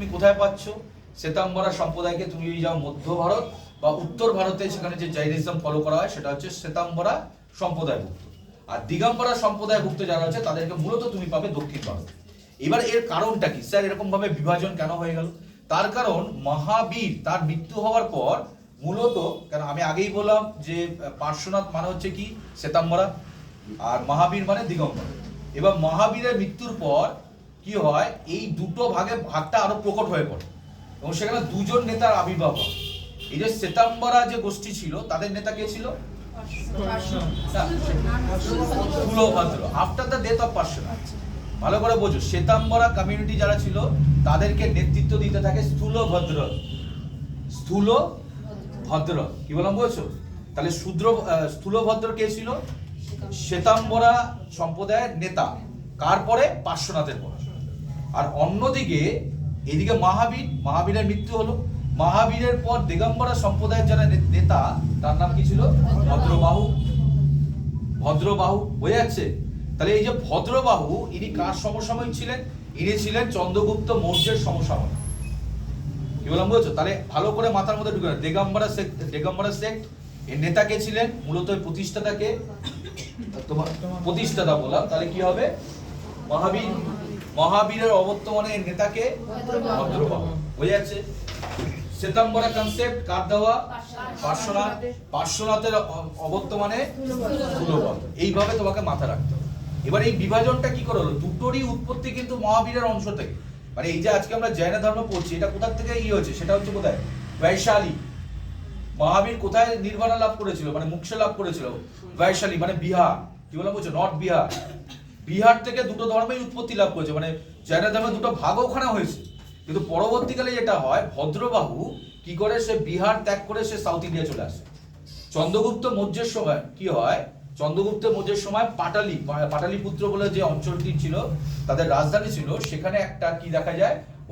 তুমি কোথায় পাচ্ছ? শ্বেতাম্বরা সম্প্রদায়কে তুমি যাও মধ্য ভারত বা উত্তর ভারতে সেখানে যে জৈনিজম ফলো করা হয়, সেটা হচ্ছে শ্বেতাম্বরা সম্প্রদায়ভুক্ত। আর দিগম্বরা সম্প্রদায়ভুক্ত যারা আছে, তাদেরকে মূলত তুমি পাবে দক্ষিণ ভারত। এবার এর কারণটা কি? স্যার এরকম ভাবে বিভাজন কেন হয়ে গেল? তার কারণ মহাবীর, তার মৃত্যু হওয়ার পর মূলত, কেন আমি আগেই বললাম যে পার্শ্বনাথ মানে হচ্ছে কি? শ্বেতাম্বরা। আর মহাবীর মানে দিগম্বরা। এবার মহাবীরের মৃত্যুর পর কি হয়? এই দুটো ভাগে ভাগটা আরও প্রকট হয়ে পড়ে। এবং সেখানে দুজন নেতার আবির্ভাব হয় এই যে শ্বেতাম্বরা যে গোষ্ঠী ছিল তাদের নেতা কে ছিল? Sthulabhadra after the death of Parshvanath ভালো করে বোঝো শ্বেতাম্বরা কমিউনিটি যারা ছিল তাদেরকে নেতৃত্ব দিতে থাকে স্থূলভদ্র। স্থূল ভদ্র কি বললাম বলছো? তাহলে শূদ্র আহ, স্থূলভদ্র কে ছিল? শ্বেতাম্বরা সম্প্রদায়ের নেতা। কার পরে? পার্শ্বনাথের পরে। আর অন্যদিকে, এদিকে মহাবীর, মহাবীরের মৃত্যু হলো। মহাবীরের পর দিগম্বরা সম্প্রদায়ের যারা নেতা, তার নাম কি ছিল? ভদ্রবাহু। ভদ্রবাহু বোঝা যাচ্ছে তাহলে এই যে ভদ্রবাহু, ইনি কার সমসাময়িক ছিলেন? ইনি ছিলেন চন্দ্রগুপ্ত মৌর্যের সমসাময়িক। কি বললাম, বুঝছ? তাহলে ভালো করে মাথার মধ্যে ঢুকে। দিগম্বরা সেক্ট দিগম্বরা সেক্ট এর নেতা কে ছিলেন? মূলত প্রতিষ্ঠাতাকে তোমার প্রতিষ্ঠাতা বললাম। তাহলে কি হবে? মহাবীর। মহাবীরের অবর্তমানে নেতাকে ভদ্রবাহু বোঝা যাচ্ছে শ্বেতাম্বরা কনসেপ্ট কার দেওয়া? পার্শ্বনাথ। পার্শ্বনাথের অবর্তমানে এইভাবে তোমাকে মাথা রাখতে এবার এই বিভাজনটা কি করে দুটোরই উৎপত্তি কিন্তু মহাবীরের অংশ থেকে। মানে এই যে আজকে আমরা জৈন ধর্ম পড়ছি, এটা কোথা থেকে ই হয়েছে সেটা হচ্ছে কোথায়? বৈশালী। মহাবীর কোথায় নির্বাণা লাভ করেছিল? মানে মুখ্য লাভ করেছিল? বৈশালী মানে বিহার। কি বলা বলছো? নর্থ বিহার। বিহার থেকে দুটো ধর্মেই উৎপত্তি লাভ করেছে। মানে জৈন ধর্মের দুটো ভাগ ওখানে হয়েছে। কিন্তু পরবর্তীকালে যেটা হয়, ভদ্রবাহু কি করে সে বিহার ত্যাগ করে সে সাউথ ইন্ডিয়া চলে আসে। চন্দ্রগুপ্ত মৌর্যের সময় কি হয়, চন্দ্রগুপ্ত মৌর্যের সময় পাটালি পাটালি, পাটালিপুত্র বলে যে অঞ্চলটি ছিল, তাদের রাজধানী ছিল, সেখানে একটা কি দেখা যায়